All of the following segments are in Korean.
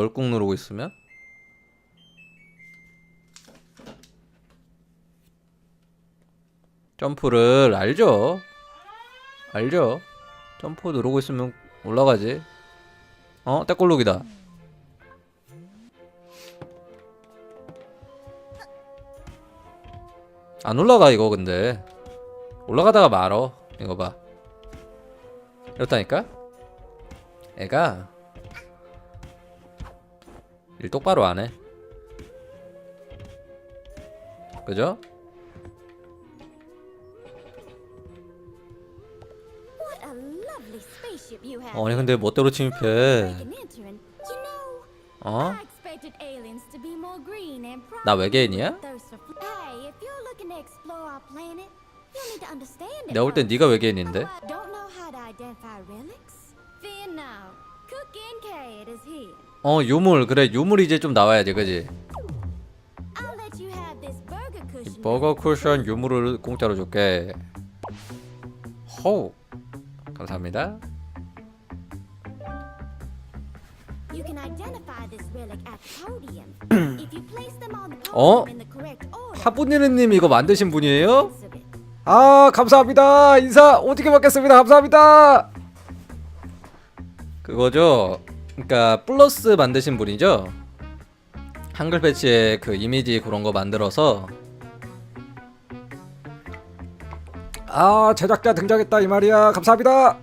뭘 꾹 누르고 있으면? 점프를 알죠? 알죠? 점프 누르고 있으면 올라가지. 어? 때꼴룩이다. 안 올라가 이거 근데 올라가다가 말어 이거 봐 이렇다니까 애가 일 똑바로 안 해 그죠? Spaceship you have. 아니 근데 멋대로 침입해 어? 나 외계인이야? 내가 볼 땐. 네가 외계인인데 어 유물 그래 유물이 이제 좀 나와야지 그지? 버거 쿠션 유물을 공짜로 줄게 호우 감사합니다 어? 하부니르님 이거 만드신 분이에요? 아 감사합니다 인사 어떻게 받겠습니다 감사합니다 그거죠 그러니까 플러스 만드신 분이죠? 한글 패치에 그 이미지 그런 거 만들어서. 아 제작자 등장했다 이 말이야. 감사합니다.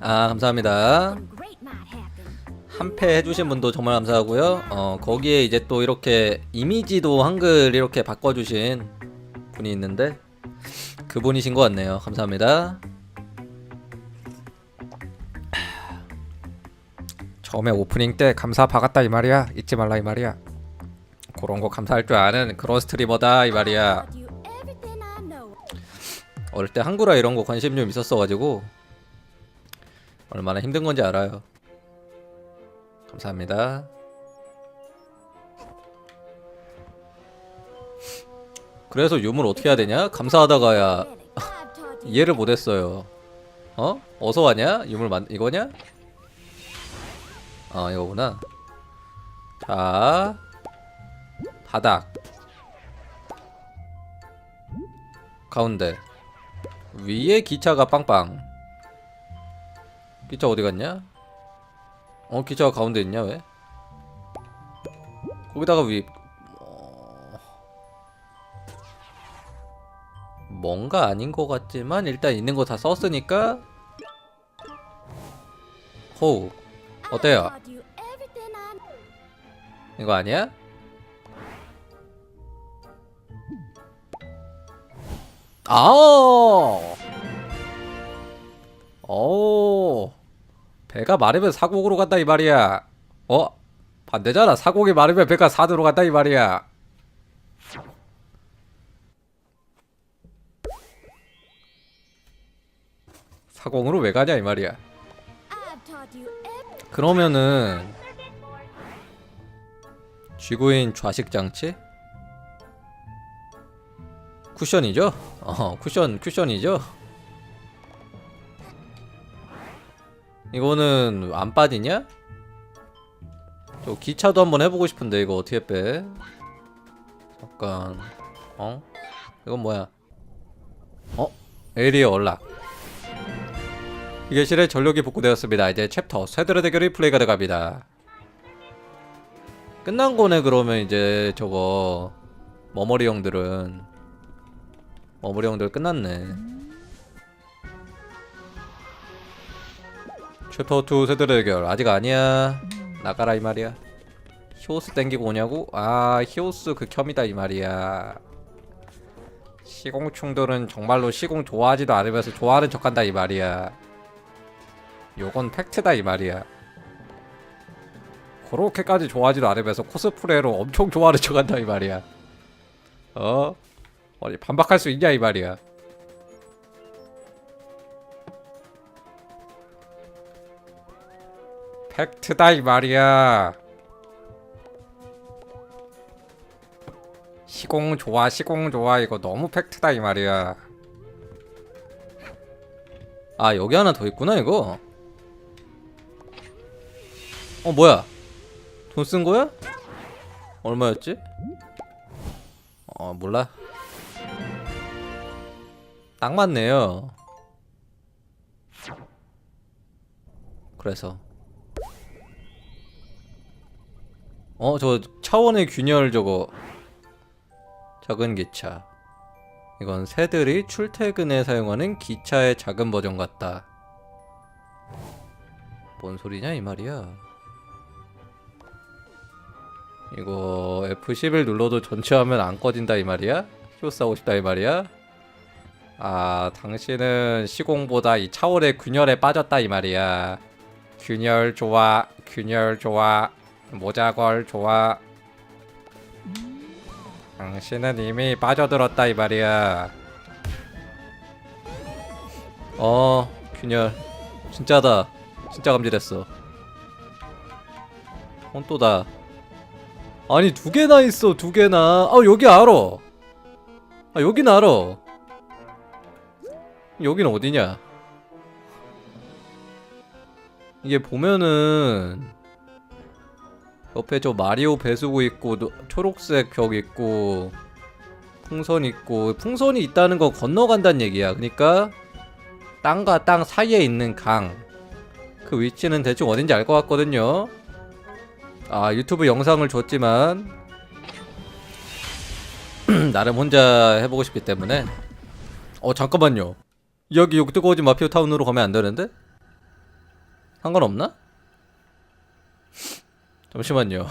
아 감사합니다. then great might happen. 한패 해주신 분도 정말 감사하고요. 어 거기에 이제 또 이렇게 이미지도 한글 이렇게 바꿔주신 분이 있는데 그분이신 것 같네요. 감사합니다 처음에 오프닝 때 감사 박았다 이 말이야 잊지 말라 이 말이야 그런 거 감사할 줄 아는 그런 스트리머다 이 말이야. 어릴 때 한글화 이런 거 관심 좀 있었어가지고 얼마나 힘든 건지 알아요. 감사합니다. 그래서 유물 어떻게 해야 되냐? 감사하다가야 이해를 못했어요. 어? 어서 와냐? 유물 만 이거냐? 아 이거구나. 자 바닥 가운데 위에 기차가 빵빵. 기차 어디 갔냐? 어 기차가 가운데 있냐 왜? 거기다가 위 어... 뭔가 아닌 것 같지만 일단 있는 거 다 썼으니까 호우 어때요? 이거 아니야? 아! 오! 배가 마르면 사곡으로 간다 이 말이야. 어? 반대잖아. 사곡이 마르면 배가 사도로 간다 이 말이야. 사공으로 왜 가냐 이 말이야. 그러면은 쥐구인 좌식 장치? 쿠션이죠? 어, 쿠션 쿠션이죠? 이거는 안 빠지냐? 저 기차도 한번 해보고 싶은데 이거 어떻게 빼? 잠깐 어? 이건 뭐야? 어? 에리어 얼락 기계실에 전력이 복구되었습니다. 이제 챕터 쇠들의 대결이 플레이가 돼갑니다. 끝난 거네 그러면 이제 저거 머머리 형들은 머머리 형들 끝났네. 챕터 2 쇠들의 대결 아직 아니야. 나가라 이 말이야. 히오스 땡기고 오냐고? 아 히오스 극혐이다 이 말이야. 시공충들은 정말로 시공 좋아하지도 않으면서 좋아하는 척한다 이 말이야. 요건 팩트다 이 말이야. 그렇게까지 좋아하지도 않으면서 코스프레로 엄청 좋아하는 척한다 이 말이야. 어? 어디 반박할 수 있냐 이 말이야. 팩트다 이 말이야. 시공 좋아 시공 좋아 이거 너무 팩트다 이 말이야. 아 여기 하나 더 있구나 이거. 어 뭐야? 돈 쓴 거야? 얼마였지? 어 몰라. 딱 맞네요. 그래서. 어 저 차원의 균열 저거. 작은 기차. 이건 새들이 출퇴근에 사용하는 기차의 작은 버전 같다. 뭔 소리냐 이 말이야 이거 F11 눌러도 전체 화면 안 꺼진다 이 말이야? 히오스 하고 싶다 이 말이야? 아 당신은 시공보다 이 차원의 균열에 빠졌다 이 말이야. 균열 좋아 균열 좋아 모자걸 좋아. 당신은 이미 빠져들었다 이 말이야. 어 균열. 진짜다. 진짜 감지됐어. 혼또다 아니 두 개나 있어 두 개나. 아 여기 알아. 아 여긴 알아. 여긴 어디냐? 이게 보면은 옆에 저 마리오 배수구 있고 노- 초록색 벽 있고 풍선 있고 풍선이 있다는 거 건너간다는 얘기야. 그러니까 땅과 땅 사이에 있는 강. 그 위치는 대충 어딘지 알 것 같거든요 아 유튜브 영상을 줬지만 나름 혼자 해보고 싶기 때문에 어 잠깐만요 여기 여기 뜨거워진 마피오 타운으로 가면 안 되는데? 상관없나? 잠시만요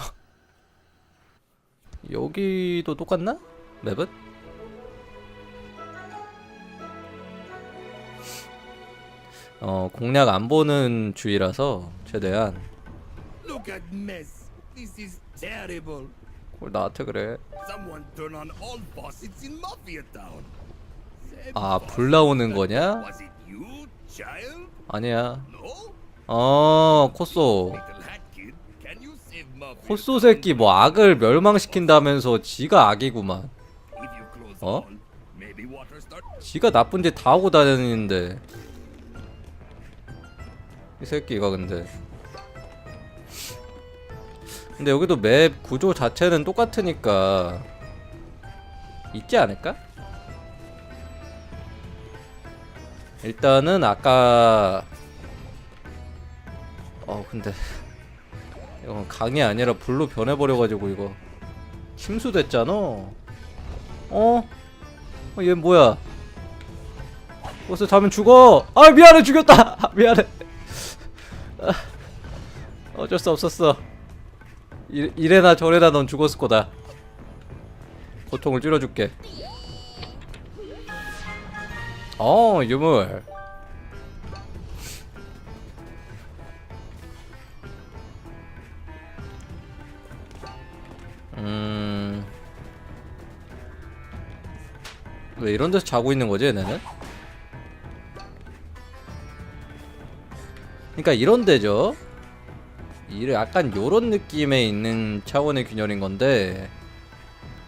여기도 똑같나? 맵은? 어 공략 안 보는 주의라서 최대한. This is terrible. 뭘 나한테 그래 Someone turn on all faucets in Mafia Town. 아 불 나오는 거냐? Was it you, child? 아니야 No? 어 코쏘 Little hat kid, can you save Mafia? 코쏘 새끼 뭐 악을 멸망시킨다면서 지가 악이구만 If you close 어? all, maybe water start. 지가 나쁜 짓 다 하고 다니는데 이 새끼가 근데 근데 여기도 맵 구조 자체는 똑같으니까 있지 않을까? 일단은 아까 어 근데 이건 강이 아니라 불로 변해버려가지고 이거 침수됐잖아 어? 어, 얘 뭐야 벌써 자면 죽어. 아 미안해 죽였다. 미안해. 아, 어쩔 수 없었어. 이, 이래나 저래나 넌 죽었을 거다. 고통을 줄여줄게. 어 유물. 음. 왜 이런 데서 자고 있는 거지 얘네는? 그러니까 이런 데죠. 이 약간 요런 느낌에 있는 차원의 균열인 건데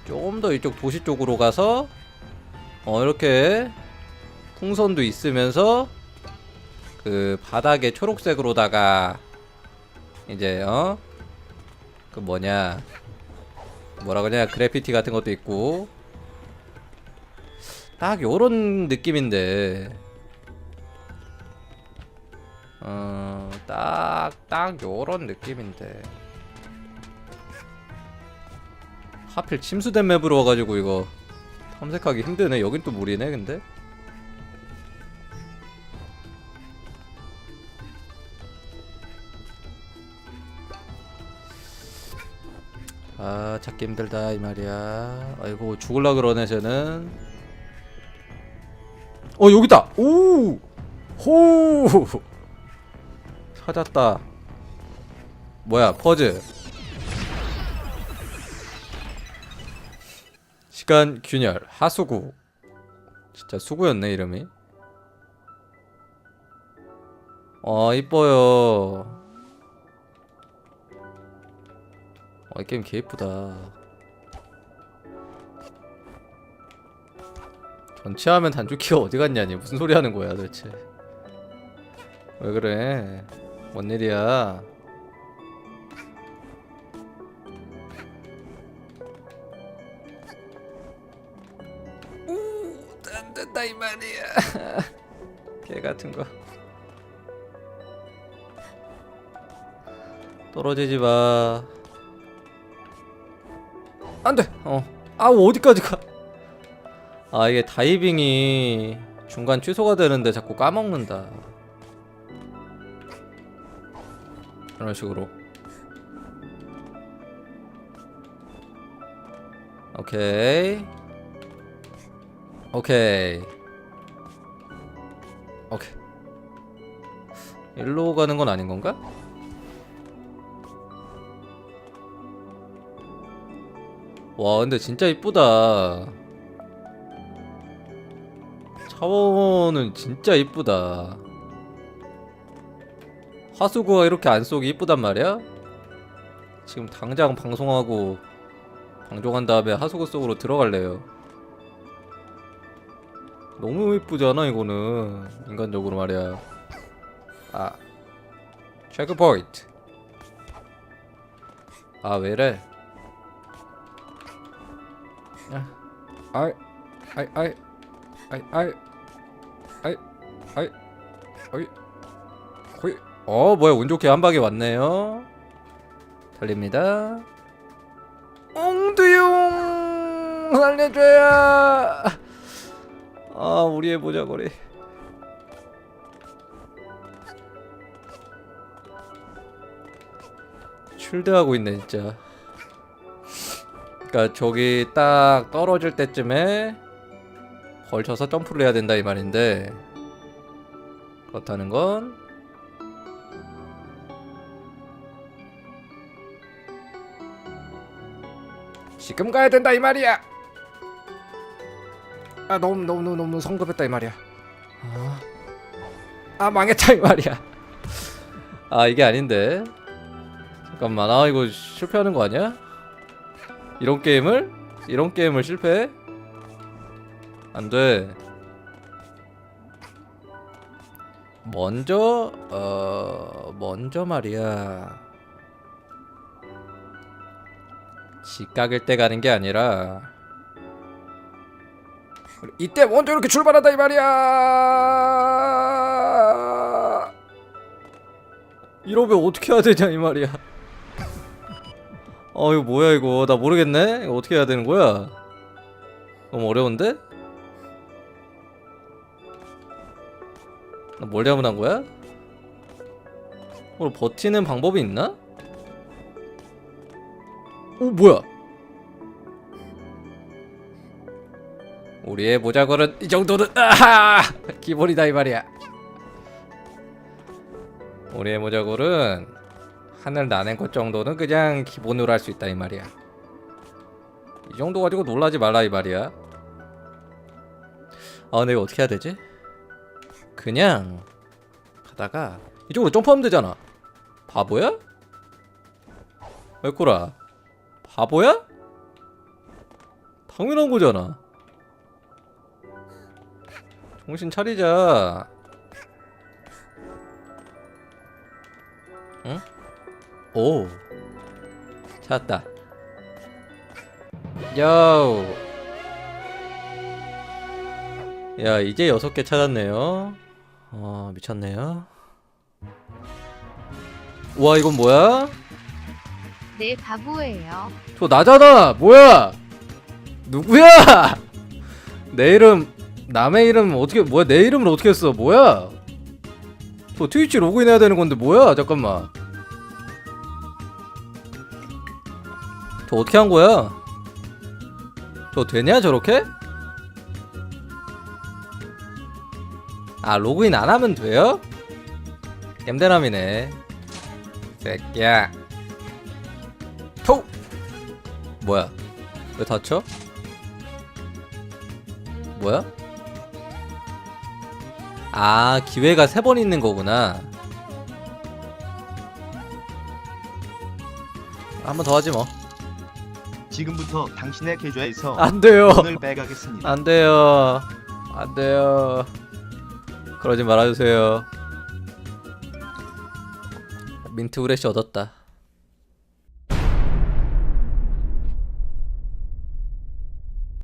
조금 더 이쪽 도시 쪽으로 가서 어 이렇게 풍선도 있으면서 그 바닥에 초록색으로다가 이제 어 그 뭐냐 뭐라 그러냐 그래피티 같은 것도 있고 딱 요런 느낌인데 어, 딱, 딱 요런 느낌인데. 하필 침수된 맵으로 와가지고 이거 탐색하기 힘드네. 여긴 또 물이네, 근데. 아, 찾기 힘들다, 이 말이야. 아이고, 죽을라 그러네, 쟤는. 어, 여기다! 오! 호! 찾았다. 뭐야, 퍼즐. 시간 균열, 하수구. 진짜 수구였네, 이름이. 어, 이뻐요. 어, 이 게임 개 이쁘다. 전체 화면 단축키가 어디 갔냐니. 무슨 소리 하는 거야, 도대체. 왜 그래? 뭔 일이야? 음, 안 된다 이 말이야. 개 같은 거. 떨어지지 마. 안 돼. 어. 아, 어디까지 가? 아, 이게 다이빙이 중간 취소가 되는데 자꾸 까먹는다. 이런 식으로. 오케이. 오케이. 오케이. 일로 가는 건 아닌 건가? 와, 근데 진짜 이쁘다. 차원은 진짜 이쁘다. 하수구가 이렇게 안 쏘기 이쁘단 말이야? 지금 당장 방송하고 방종한 다음에 하수구 속으로 들어갈래요. 너무 이쁘잖아 이거는 인간적으로 말이야. 아 체크 포인트. 아 왜래? 아, 아이, 아이, 아이, 아이, 아이, 아이, 아이, 아이, 호이. 어 뭐야 운 좋게 한 방에 왔네요. 달립니다. 엉두용 살려줘야. 아 우리의 모자거리. 출대하고 있네 진짜. 그러니까 저기 딱 떨어질 때쯤에 걸쳐서 점프를 해야 된다 이 말인데 그렇다는 건 지금 가야 된다 이 말이야. 아 너무 너무 너무 너무 성급했다 이 말이야. 아, 아 망했다 이 말이야. 아 이게 아닌데. 잠깐만 아 이거 실패하는 거 아니야? 이런 게임을 이런 게임을 실패해? 안 돼. 먼저 어 먼저 말이야. 직각일 때 가는 게 아니라 이때 먼저 이렇게 출발한다 이 말이야. 이러면 어떻게 해야 되냐 이 말이야. 어 이거 뭐야 이거 나 모르겠네. 이거 어떻게 해야 되는 거야? 너무 어려운데? 나 뭘 잘못한 거야? 오늘 버티는 방법이 있나? 오 뭐야? 우리의 모자걸은 이 정도는 아하 기본이다 이 말이야. 우리의 모자걸은 하늘 나는 것 정도는 그냥 기본으로 할 수 있다 이 말이야. 이 정도 가지고 놀라지 말라 이 말이야. 아 근데 이거 어떻게 해야 되지? 그냥 가다가 이쪽으로 점프하면 되잖아. 바보야? 왜꼬라? 바보야? 당연한 거잖아. 정신 차리자. 응? 오. 찾았다. 요. 야, 이제 여섯 개 찾았네요. 아, 미쳤네요. 와, 이건 뭐야? 네 바보예요. 저 나잖아. 뭐야? 누구야? 내 이름 남의 이름 어떻게 뭐야? 내 이름을 어떻게 했어? 뭐야? 저 트위치 로그인 해야 되는 건데 뭐야? 잠깐만. 저 어떻게 한 거야? 저 되냐 저렇게? 아 로그인 안 하면 돼요? 겜대남이네 새끼야 뭐야? 왜 다쳐? 뭐야? 아 기회가 세 번 있는 거구나 한 번 더 하지 뭐 지금부터 당신의 계좌에서 안 돼요 돈을 빼가겠습니다. 안 돼요 안 돼요 그러지 말아주세요 민트 후레쉬 얻었다